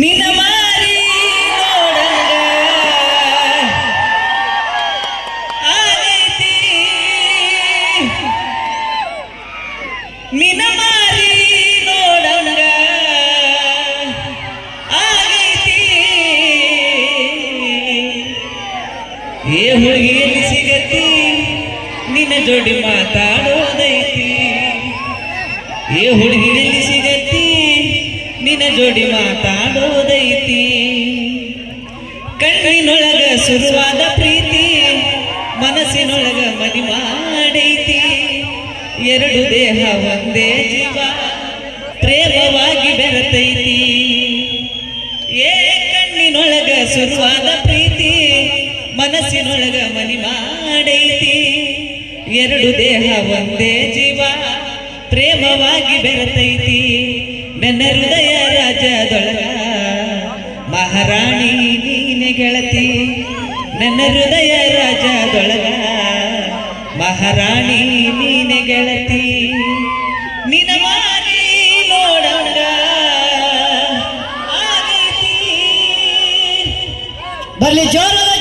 ನಿನ್ನ ಮಾರಿ ನೋಡಂಗ ಆಗೈತಿ ನಿನ್ನ ಮಾರಿ ಏ ಹುಡುಗಿಯಲ್ಲಿ ಸಿಗತಿ. ನಿನ್ನ ಜೋಡಿ ಮಾತಾಡೋದೈತಿ. ಏ ಸಿಗತಿ ನಿನ್ನ ಜೋಡಿ ಮಾತಾಡೋದೈತಿ. ಕಣ್ಣಿನೊಳಗ ಸುರುವಾದ ಪ್ರೀತಿ, ಮನಸ್ಸಿನೊಳಗ ಮನಿ ಮಾಡೈತಿ. ಎರಡು ದೇಹ ಒಂದೇ ಜೀವ, ಪ್ರೇಮವಾಗಿ ಬೆರತೈತಿ. ಏ ಕಣ್ಣಿನೊಳಗ ಸುರುವಾದ ಪ್ರೀತಿ, ಮನಸ್ಸಿನೊಳಗ ಮನಿ ಮಾಡೈತಿ. ಎರಡು ದೇಹ ಒಂದೇ ಜೀವ, ಪ್ರೇಮವಾಗಿ ಬೆರತೈತಿ. ನನ್ನ ಹೃದಯ ರಾಜದೊಳಗ ಮಹಾರಾಣಿ ನೀನೆ ಗೆಳತಿ. ನನ್ನ ಹೃದಯ ರಾಜದೊಳಗ ಮಹಾರಾಣಿ ನೀನೆ ಗೆಳತಿ. ನಿನ ಮಾರಿ ಆಗೈತಿ ಬರ್ಲಿ ಜೋರ.